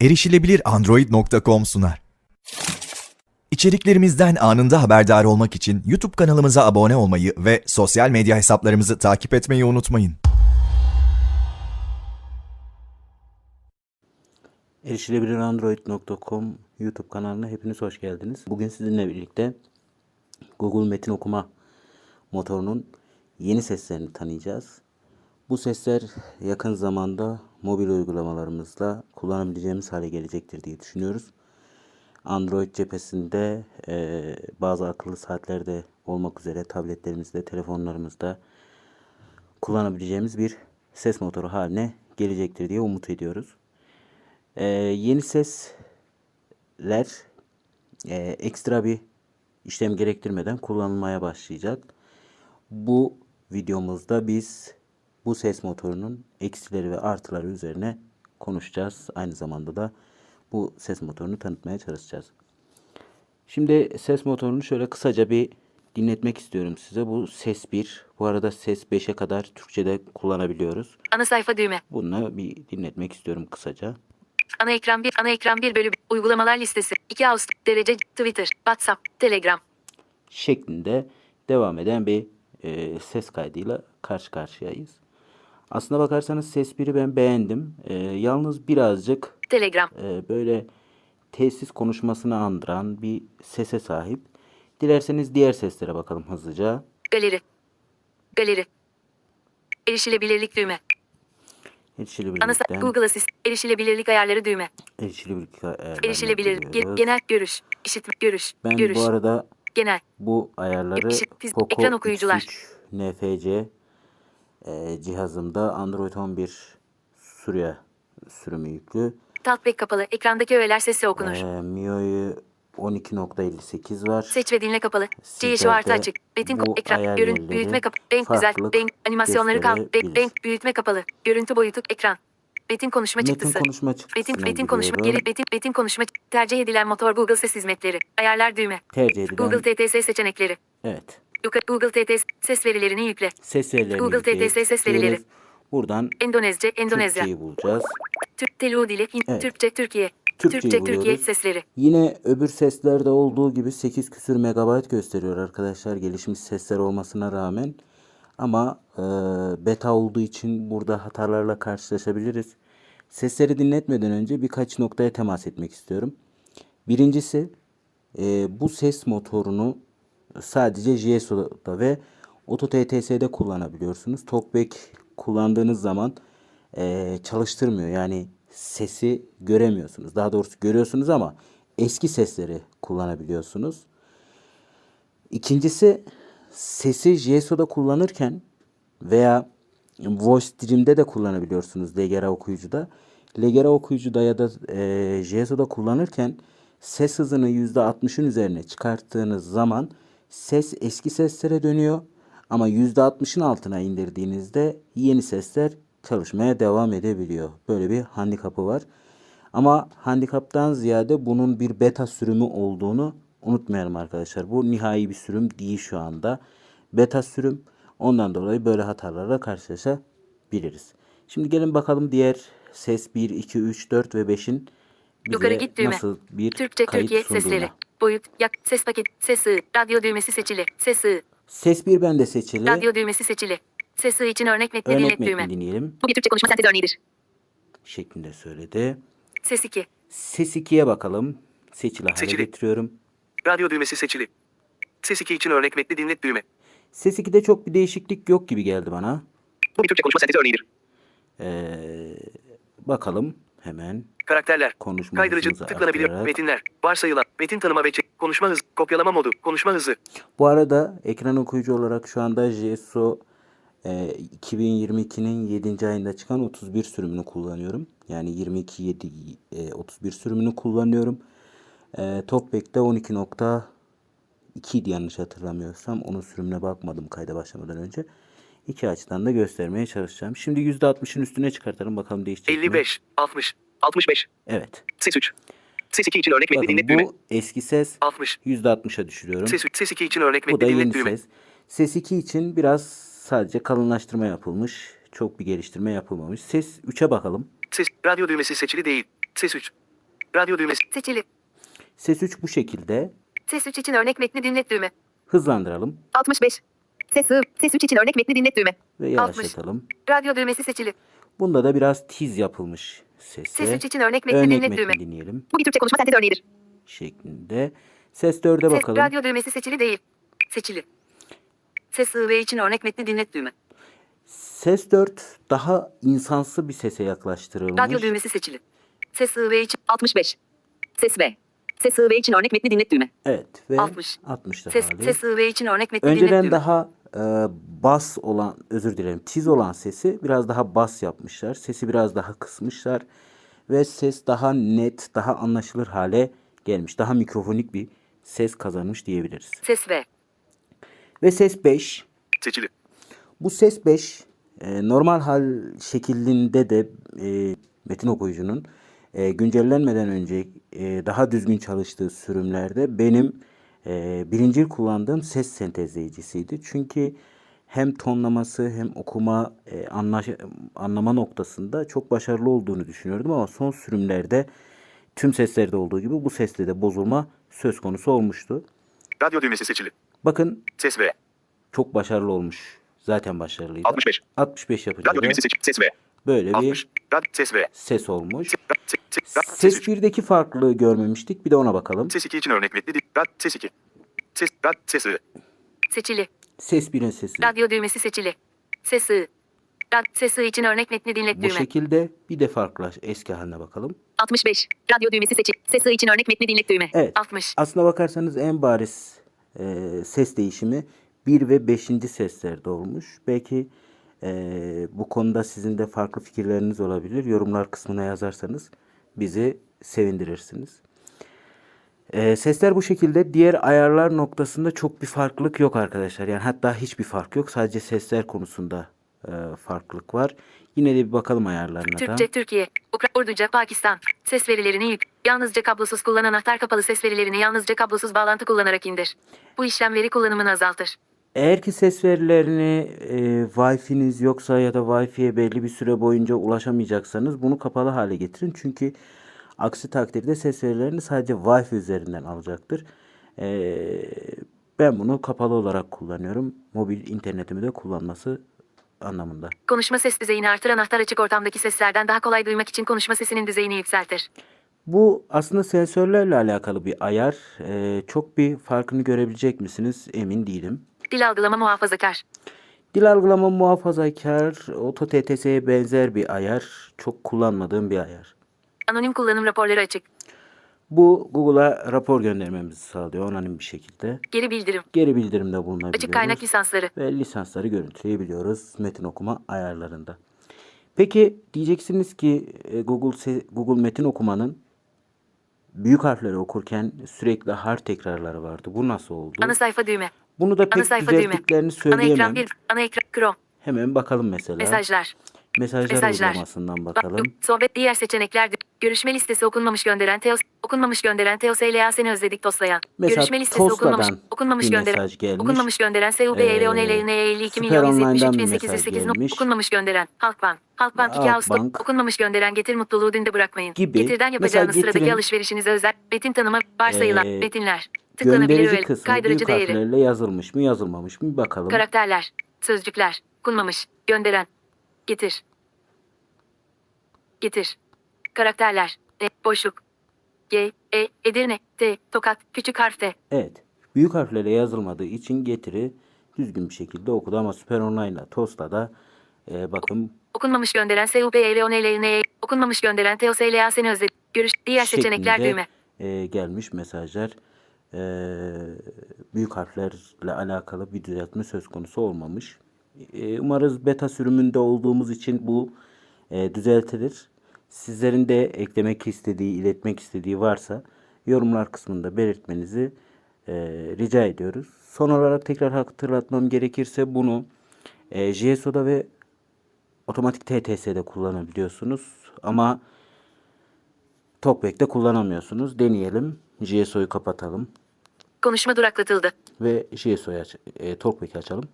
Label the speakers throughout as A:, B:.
A: Erişilebilir Android.com sunar. İçeriklerimizden anında haberdar olmak için YouTube kanalımıza abone olmayı ve sosyal medya hesaplarımızı takip etmeyi unutmayın.
B: Erişilebilirandroid.com YouTube kanalına hepiniz hoş geldiniz. Bugün sizinle birlikte Google Metin Okuma motorunun yeni seslerini tanıyacağız. Bu sesler yakın zamanda mobil uygulamalarımızla kullanabileceğimiz hale gelecektir diye düşünüyoruz. Android cephesinde eee, bazı akıllı saatlerde olmak üzere tabletlerimizde, telefonlarımızda kullanabileceğimiz bir ses motoru haline gelecektir diye umut ediyoruz. Ee, yeni sesler e, ekstra bir işlem gerektirmeden kullanılmaya başlayacak. Bu videomuzda biz bu ses motorunun eksileri ve artıları üzerine konuşacağız. Aynı zamanda da bu ses motorunu tanıtmaya çalışacağız. Şimdi ses motorunu şöyle kısaca bir dinletmek istiyorum size. Bu ses 1. Bu arada ses 5'e kadar Türkçe'de kullanabiliyoruz.
C: Ana sayfa düğme.
B: Bunu bir dinletmek istiyorum kısaca.
C: Ana ekran 1, ana ekran 1 bölü uygulamalar listesi. 2 Ağustos derece Twitter, WhatsApp, Telegram.
B: şeklinde devam eden bir e, ses kaydıyla karşı karşıyayız. Aslına bakarsanız ses 1'i ben beğendim. E, yalnız birazcık
C: Telegram.
B: e, böyle tesis konuşmasını andıran bir sese sahip. Dilerseniz diğer seslere bakalım hızlıca.
C: Galeri. Galeri. Erişilebilirlik düğme. Ana
B: Erişilebilirlikten
C: sayfa Google Assist. Erişilebilirlik ayarları düğme.
B: erişilebilirlik ayarlarına
C: Erişilebilirlik. Ge- genel görüş. İşitme. Görüş.
B: Ben
C: görüş.
B: bu arada
C: Genel.
B: bu ayarları Poco
C: ekran okuyucular.
B: X3 NFC e, cihazımda Android 11 sürüye sürümü yüklü.
C: Talkback kapalı. Ekrandaki öğeler sesi okunur.
B: Ee, MIUI 12.58 var.
C: Seç ve dinle kapalı. CSU artı açık. Kap- ekran.
B: ayar
C: Görün.
B: yerleri
C: Büyütme kapalı. Renk güzel. Renk. Animasyonları kal. Renk. Büyütme kapalı. Görüntü boyutu. Ekran. Metin konuşma
B: Metin
C: çıktısı.
B: konuşma
C: Metin, metin konuşma geri metin, metin konuşma tercih edilen motor Google ses hizmetleri. Ayarlar düğme.
B: Tercih edilen
C: Google TTS seçenekleri.
B: evet.
C: Google TTS ses verilerini yükle.
B: Ses verilerini
C: Google TTS ses verileri.
B: Buradan
C: Endonezce, Endonezya.
B: Türkçeyi bulacağız.
C: Türk Telugu dili,
B: Evet.
C: Türkçe, Türkiye.
B: Türkçeyi
C: Türkçe, Türkiye sesleri.
B: Yine öbür seslerde olduğu gibi 8 küsür megabayt gösteriyor arkadaşlar gelişmiş sesler olmasına rağmen. Ama e, beta olduğu için burada hatalarla karşılaşabiliriz. Sesleri dinletmeden önce birkaç noktaya temas etmek istiyorum. Birincisi e, bu ses motorunu sadece JSO'da ve AutoTTS'de kullanabiliyorsunuz. Talkback kullandığınız zaman e, çalıştırmıyor. Yani sesi göremiyorsunuz. Daha doğrusu görüyorsunuz ama eski sesleri kullanabiliyorsunuz. İkincisi sesi JSO'da kullanırken veya Voice Dream'de de kullanabiliyorsunuz Legera okuyucuda. Legera okuyucuda ya da e, JSO'da kullanırken ses hızını %60'ın üzerine çıkarttığınız zaman ses eski seslere dönüyor. Ama %60'ın altına indirdiğinizde yeni sesler çalışmaya devam edebiliyor. Böyle bir handikapı var. Ama handikaptan ziyade bunun bir beta sürümü olduğunu unutmayalım arkadaşlar. Bu nihai bir sürüm değil şu anda. Beta sürüm. Ondan dolayı böyle hatalarla karşılaşabiliriz. Şimdi gelin bakalım diğer ses 1, 2, 3, 4 ve 5'in bize
C: Yukarı git düğme.
B: nasıl bir
C: Türkçe,
B: kayıt
C: Türkiye
B: sunduğuna.
C: sesleri. Boyut, yak, ses paket, ses sığ, radyo düğmesi seçili, ses sığ,
B: Ses 1 bende seçili.
C: radyo düğmesi seçili. Ses sığ için örnek metni
B: Örnek
C: dinlet
B: metni
C: düğme.
B: dinleyelim.
C: Bu bir Türkçe konuşma sentezi örneğidir.
B: Şeklinde söyledi.
C: Ses 2.
B: Ses 2'ye bakalım. Seçili hale
D: Seçili.
B: getiriyorum.
D: Radyo düğmesi seçili. Ses 2 için örnek metni dinlet düğme.
B: Ses 2'de çok bir değişiklik yok gibi geldi bana.
D: Bu bir Türkçe konuşma sentezi örneğidir.
B: Ee, bakalım hemen.
D: Karakterler. Kaydırıcı, tıklanabilir,
B: arttırarak.
D: metinler, varsayılan, metin tanıma ve çek, konuşma hızı, kopyalama modu, konuşma hızı,
B: Bu arada ekran okuyucu olarak şu anda JSO e, 2022'nin 7. ayında çıkan 31 sürümünü kullanıyorum. Yani 22 7 e, 31 sürümünü kullanıyorum. E, Talkback'te 12.2 idi yanlış hatırlamıyorsam. Onun sürümüne bakmadım kayda başlamadan önce. İki açıdan da göstermeye çalışacağım. Şimdi %60'ın üstüne çıkartalım bakalım değişecek mi?
D: 55, 60, 65,
B: Evet.
D: ses 3. Ses 2 için örnek metni dinlet düğme.
B: bu eski ses
D: 60,
B: %60'a düşürüyorum.
D: ses 3, ses 2 için örnek metni dinlet düğme.
B: ses. Ses 2 için biraz sadece kalınlaştırma yapılmış. Çok bir geliştirme yapılmamış. Ses 3'e bakalım.
D: Ses. Radyo düğmesi seçili değil. Ses 3. Radyo düğmesi.
C: Seçili.
B: Ses 3 bu şekilde.
C: Ses 3 için örnek metni dinlet düğme.
B: Hızlandıralım
C: 65. Ses. Ses 3 için örnek metni dinlet düğme.
B: ve
C: 60.
B: yavaşlatalım.
C: Radyo düğmesi seçili.
B: Bunda da biraz tiz yapılmış sesi.
C: Ses 3 için örnek metni
B: Örnek
C: dinlet
B: metni
C: düğme.
B: dinleyelim
C: Bu bir Türkçe konuşma sentez örneğidir.
B: şeklinde. Ses 4'e
C: Ses,
B: bakalım.
C: radyo düğmesi seçili değil. Seçili. Ses ve için örnek metni dinlet düğme.
B: Ses 4 daha insansı bir sese yaklaştırılmış.
C: Radyo düğmesi seçili. Ses ve için 65. Ses ve. Ses ve için örnek metni dinlet düğme.
B: Evet ve
C: 60.
B: 60 da
C: Ses, ses ve için örnek metni dinlet
B: Önceden
C: düğme.
B: daha e, bas olan, özür dilerim, tiz olan sesi biraz daha bas yapmışlar. Sesi biraz daha kısmışlar. Ve ses daha net, daha anlaşılır hale gelmiş. Daha mikrofonik bir ses kazanmış diyebiliriz.
C: Ses ve.
B: Ve ses 5.
D: Seçili.
B: Bu ses 5 e, normal hal şeklinde de e, metin okuyucunun e, güncellenmeden önce e, daha düzgün çalıştığı sürümlerde benim e, birincil kullandığım ses sentezleyicisiydi. Çünkü hem tonlaması hem okuma e, anlaş- anlama noktasında çok başarılı olduğunu düşünüyordum ama son sürümlerde tüm seslerde olduğu gibi bu seste de bozulma söz konusu olmuştu.
D: Radyo düğmesi seçili.
B: Bakın
D: Ses ve.
B: çok başarılı olmuş. Zaten başarılıydı.
D: 65.
B: 65 yapınca
D: Radyo düğmesi seçili. Ses ve.
B: böyle bir
D: 60. Rad. Ses ve.
B: ses olmuş.
D: Ses
B: Ses
D: 3.
B: 1'deki farklılığı görmemiştik. Bir de ona bakalım.
D: Ses 2 için örnek metni. Ses 2. Ses. Ses I.
C: Seçili.
B: Ses 1'in sesi.
C: Radyo düğmesi seçili. Ses sığ. Rad, ses sığ için örnek metni dinlet
B: Bu
C: düğme.
B: şekilde bir de farklı eski haline bakalım.
C: 65. Radyo düğmesi seçili. Ses sığ için örnek metni dinlet düğme.
B: Evet.
C: 60.
B: Aslına bakarsanız en bariz e, ses değişimi 1 ve 5. seslerde olmuş. Belki e, bu konuda sizin de farklı fikirleriniz olabilir. Yorumlar kısmına yazarsanız bizi sevindirirsiniz. E, sesler bu şekilde. Diğer ayarlar noktasında çok bir farklılık yok arkadaşlar. Yani hatta hiçbir fark yok. Sadece sesler konusunda e, farklılık var. Yine de bir bakalım ayarlarına da.
C: Türkçe Türkiye. Ukra Urduca Pakistan. Ses verilerini yük. Yalnızca kablosuz kullan anahtar kapalı ses verilerini yalnızca kablosuz bağlantı kullanarak indir. Bu işlem veri kullanımını azaltır.
B: Eğer ki ses verilerini e, Wi-Fi'niz yoksa ya da Wi-Fi'ye belli bir süre boyunca ulaşamayacaksanız bunu kapalı hale getirin. Çünkü aksi takdirde ses verilerini sadece Wi-Fi üzerinden alacaktır. E, ben bunu kapalı olarak kullanıyorum. Mobil internetimi de kullanması anlamında.
C: Konuşma ses düzeyini artır anahtar açık ortamdaki seslerden daha kolay duymak için konuşma sesinin düzeyini yükseltir.
B: Bu aslında sensörlerle alakalı bir ayar. E, çok bir farkını görebilecek misiniz emin değilim.
C: Dil algılama muhafazakar.
B: Dil algılama muhafazakar, Auto TTS'ye benzer bir ayar. Çok kullanmadığım bir ayar.
C: Anonim kullanım raporları açık.
B: Bu Google'a rapor göndermemizi sağlıyor anonim bir şekilde.
C: Geri bildirim.
B: Geri bildirimde bulunabiliyoruz.
C: Açık kaynak lisansları.
B: Ve lisansları görüntüleyebiliyoruz metin okuma ayarlarında. Peki diyeceksiniz ki e, Google Google metin okumanın büyük harfleri okurken sürekli harf tekrarları vardı. Bu nasıl oldu?
C: Ana sayfa düğme.
B: Bunu da
C: Ana
B: pek
C: sayfa düğme.
B: düzelttiklerini
C: Ana ekran
B: söyleyemem.
C: 1. Ana ekran Chrome.
B: Hemen bakalım mesela.
C: Mesajlar.
B: Mesajlar,
C: Mesajlar.
B: uygulamasından
C: Bak,
B: bakalım.
C: sohbet diğer seçenekler. Görüşme listesi okunmamış gönderen Teos. Okunmamış gönderen Teos LA seni özledik toslayan.
B: Mesela
C: Görüşme listesi okunmamış. Okunmamış gönderen.
B: gelmiş.
C: Okunmamış gönderen SUB EV 10 LN 52
B: Süper
C: milyon
B: Online'dan
C: 173
B: bir
C: bin
B: mesaj
C: 808
B: gelmiş.
C: Okunmamış gönderen. Halkbank. Halkbank 2 Ağustos. Okunmamış gönderen getir mutluluğu dünde bırakmayın.
B: Gibi.
C: Getirden yapacağınız
B: Mesela
C: sıradaki
B: getirin.
C: alışverişinize özel. Metin tanımı. Varsayılan.
B: Ee,
C: metinler. Tıklanabilir
B: kısmı
C: Kaydırıcı değeri.
B: yazılmış mı yazılmamış mı bakalım.
C: Karakterler. Sözcükler. Okunmamış. Gönderen. Getir. Getir. Karakterler. E, boşluk. G, E, Edirne, T, Tokat, küçük harf T.
B: Evet. Büyük harflerle yazılmadığı için getiri düzgün bir şekilde okudu ama Süper Online'la TOS'la da e, bakın
C: Okunmamış gönderen SUP, EV, LN, Okunmamış gönderen Teos, LA seni özledi. Görüş, diğer seçenekler düğme.
B: e, gelmiş mesajlar. E, büyük harflerle alakalı bir düzeltme söz konusu olmamış. E, umarız beta sürümünde olduğumuz için bu e, düzeltilir. Sizlerin de eklemek istediği, iletmek istediği varsa yorumlar kısmında belirtmenizi e, rica ediyoruz. Son olarak tekrar hatırlatmam gerekirse bunu e, JSO'da ve otomatik TTS'de kullanabiliyorsunuz. Ama Talkback'te kullanamıyorsunuz. Deneyelim. JSO'yu kapatalım
C: Konuşma duraklatıldı.
B: ve JSO'yu aç e, Talkback'i açalım.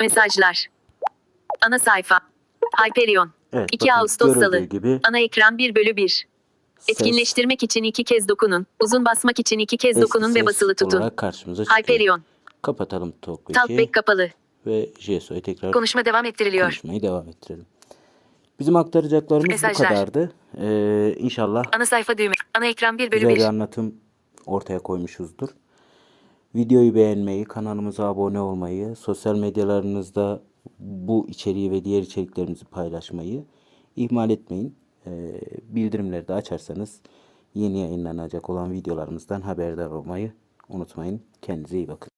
C: Mesajlar. Ana sayfa. Hyperion.
B: Evet,
C: 2
B: bakın
C: Ağustos Salı.
B: gibi
C: Ana ekran 1 bölü 1.
B: ses-
C: Etkinleştirmek için iki kez dokunun. Uzun basmak için iki kez
B: sesli
C: dokunun ve basılı tutun.
B: olarak karşımıza çıkıyor.
C: Hyperion.
B: Kapatalım Talkback'i
C: Talkback kapalı.
B: ve JSO'ya tekrar
C: Konuşma devam ettiriliyor.
B: konuşmayı devam ettirelim. Bizim aktaracaklarımız
C: Mesajlar.
B: bu kadardı. Ee, inşallah
C: Ana sayfa düğme. Ana ekran 1 bölü
B: güzel bir
C: 1.
B: anlatım ortaya koymuşuzdur. Videoyu beğenmeyi, kanalımıza abone olmayı, sosyal medyalarınızda bu içeriği ve diğer içeriklerimizi paylaşmayı ihmal etmeyin. Ee, bildirimleri de açarsanız yeni yayınlanacak olan videolarımızdan haberdar olmayı unutmayın. Kendinize iyi bakın.